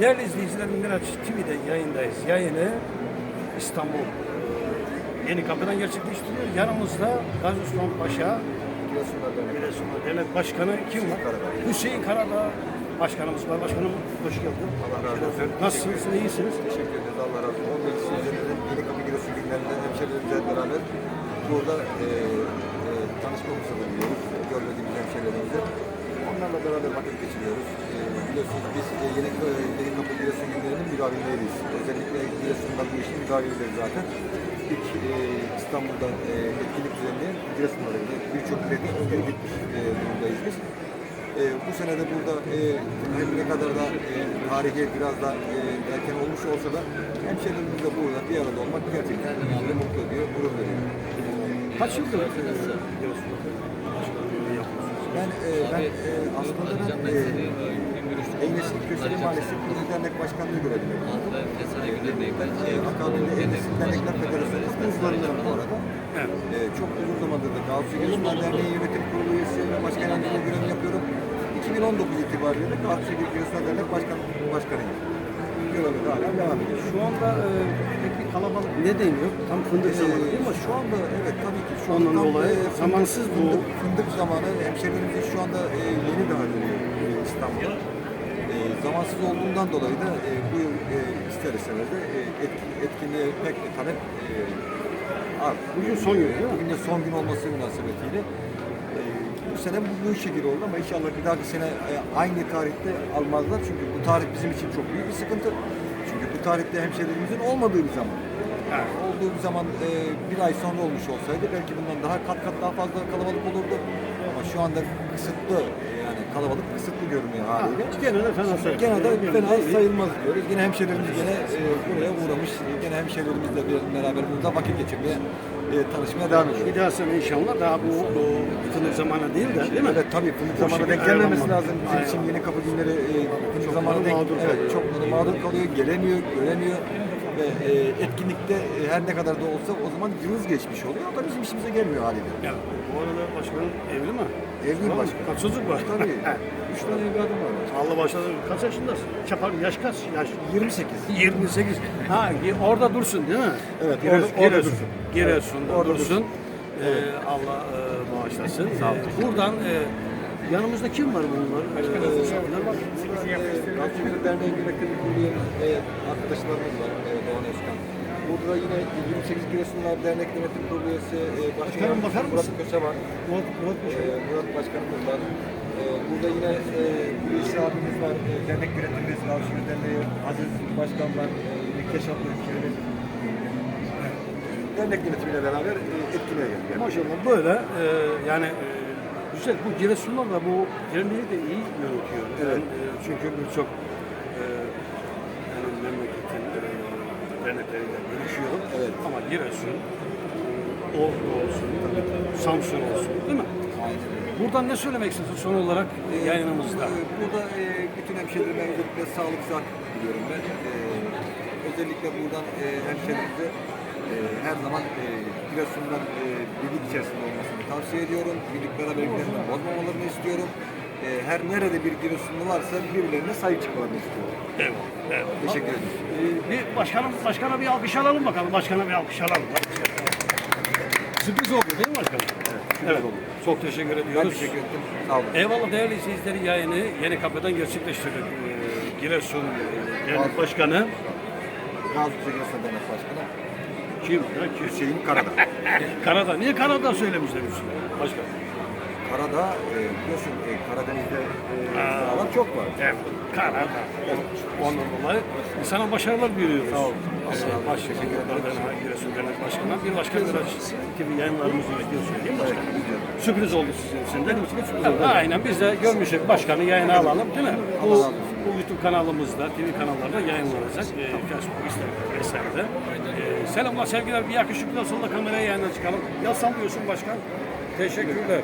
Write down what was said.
Değerli izleyiciler Miraç TV'de yayındayız. Yayını İstanbul Yeni Kapı'dan gerçekleştiriyor. Yanımızda Gazi Osman Paşa Giresun'da Devlet Başkanı kim var? Hüseyin Karadağ Başkanımız var. Başkanım hoş geldin. Allah razı olsun. Nasılsınız? iyisiniz? Teşekkür ederiz. Allah razı olsun. 15 kişi üzerinde Yeni Kapı Giresun günlerinde hemşehrilerimizle beraber burada e, e, tanışma fırsatı. Görmediğimiz hemşehrilerimizi. Beraber vakit geçiriyoruz. E, biliyorsunuz biz e, Yeni, e, Yeni Kapı Giresun günlerinin müdavileleriyiz. Özellikle Giresun'da bu işin müdavileleri zaten. İlk e, İstanbul'da e, etkinlik düzenleyen Giresun'da birçok ilde öncülük etmiş e, durumdayız biz. E, bu sene de burada e, her ne kadar da e, tarihi biraz da e, erken olmuş olsa da hemşehrilerimizle burada bir arada olmak gerçekten bizi mutlu ediyor, gurur veriyor. Kaç yıldır e, yapıyorsunuz? Ben, e, ben e, aslında ben e, Eynesin Köşeli Mahallesi Kurulu Dernek Başkanlığı görevini yapıyorum. E, akabinde Eynesin Dernekler Federasyonu kurucularından bu arada. E, çok uzun zamandır da Galatasaray Giresunlar Derneği Yönetim Kurulu üyesi ve başkan yardımcılığı görevi yapıyorum. 2019 itibariyle Galatasaray Giresunlar Dernek Başkan, Başkanıyım. Görevi de hala devam ediyor. Şu anda e, pek bir kalabalık ne deniyor? Tam fındık zamanı değil mi? Şu anda evet tabii ki şu Ondan anda tam, dolayı fındık- zamansız bu. Fındık, fındık zamanı hemşehrilerimiz şu anda e, yeni daha dönüyor e, İstanbul'a. E, zamansız olduğundan dolayı da e, bu yıl e, ister istemez de e, etki, etkinliğe pek bir talep e. Bugün son gün değil mi? Bugün de son gün olması münasebetiyle e, bu sene bu, bu şekilde oldu ama inşallah bir dahaki sene e, aynı tarihte almazlar çünkü bu tarih bizim için çok büyük bir sıkıntı. Çünkü bu tarihte hemşehrilerimizin olmadığı bir zaman. Evet. Olduğu bir zaman e, bir ay sonra olmuş olsaydı belki bundan daha kat kat daha fazla kalabalık olurdu. Ama şu anda kısıtlı e, yani kalabalık kısıtlı görünüyor haliyle. Gene de fena sayılmaz. Gene de fena sayılmaz diyoruz. Yine hemşehrilerimiz gene e, buraya uğramış. Gene hemşehrilerimizle bir- beraber burada vakit geçirmeye, e, tanışmaya devam ediyoruz. Bir daha sene inşallah daha bu, fındık zamanı değil de değil mi? Evet tabii fındık zamanı denk gelmemesi lazım. Bizim için yeni kapı günleri e, fındık zamanı denk evet, çok mağdur kalıyor, gelemiyor, göremiyor. Ve e, etkinlikte e, her ne kadar da olsa o zaman yıldız geçmiş oluyor. O da bizim işimize gelmiyor haliyle. Ya, bu arada başkanım evli mi? Evliyim Tamam. başkanım. Kaç çocuk var? Tabii. Üç tane evladım var. Allah başladı. Kaç yaşındasın? Çapar, yaş kaç? Yaş 28. 28. Ha y- orada dursun değil mi? Evet, Giresun, orada- orada Giresun. dursun. Giresun'da Evet, orada dursun. Ee, Allah e, bağışlasın. Sağ Buradan e, yanımızda kim var bunlar? Başkanım. Burada e, Kalkınma Derneği Yönetim Kurulu e, arkadaşlarımız var. E, Doğan Özkan. Burada yine 28 Giresunlar Dernek Yönetim Kurulu üyesi e, Başkan Başkanım, bakar Murat mısın? Köse var. Murat, Murat E, Murat Başkanımız var. E, burada yine e, Hulusi abimiz var. E, dernek yönetimimiz Kalkınma Derneği Aziz Başkan var. E, yine Keşanlı Şerif. Dernek yönetimiyle beraber e, etkinliğe geldik. Maşallah böyle e, yani e, güzel. Bu Giresunlar da bu derneği de iyi yönetiyor. Evet. Ben, e, çünkü birçok e, yani memleketin e, dernekleriyle görüşüyorum. Evet. Ama Giresun, e, Ordu olsun, Samsun olsun değil mi? Buradan ne söylemek istiyorsun son olarak e, yayınımızda? Ee, Burada e, bütün hemşehrilerime özellikle sağlık saat diliyorum ben. Ee, özellikle buradan e, hemşehrilerimize e, her zaman e, Giresun'dan e, birlik içerisinde olmasını tavsiye ediyorum. Birlik beraberliklerini bozmamalarını istiyorum. E, her nerede bir Giresunlu varsa birbirlerine sahip çıkmalarını istiyorum. Eyvallah. eyvallah. Teşekkür ederim. E, bir başkanım, başkana bir alkış alalım bakalım. Başkana bir alkış alalım. Sürpriz oldu değil mi başkanım? Evet. Çok teşekkür Ben ediyoruz. teşekkür ederim. Sağ olun. Eyvallah değerli izleyicileri yayını Yeni Kapı'dan gerçekleştirdik. Ee, Giresun Dernek Başkanı Gazi Giresun Dernek Başkanı kim? Hüseyin. Karada. Niye Karada söylemişler Hüseyin? Başkan. Karadağ e, biliyorsun e, Karadeniz'de e, alan çok var. Evet. Karada. Ondan dolayı sana başarılar diliyoruz. Sağ olun. Ee, baş teşekkür ederim. Giresun Dernek Başkanı. Bir başka biraz gibi yayınlarımızı bekliyorsun değil mi başkan? Sürpriz oldu sizin için de. Benim için de sürpriz oldu. Aynen biz de görmüştük başkanı yayına alalım değil mi? Bu, bu YouTube kanalımızda, TV kanallarda yayınlanacak. Ee, Facebook, Instagram vesaire. Ee, selamlar, sevgiler. Bir yakışıklı sonunda kameraya yayına çıkalım. Ya sallıyorsun başkan. Teşekkürler.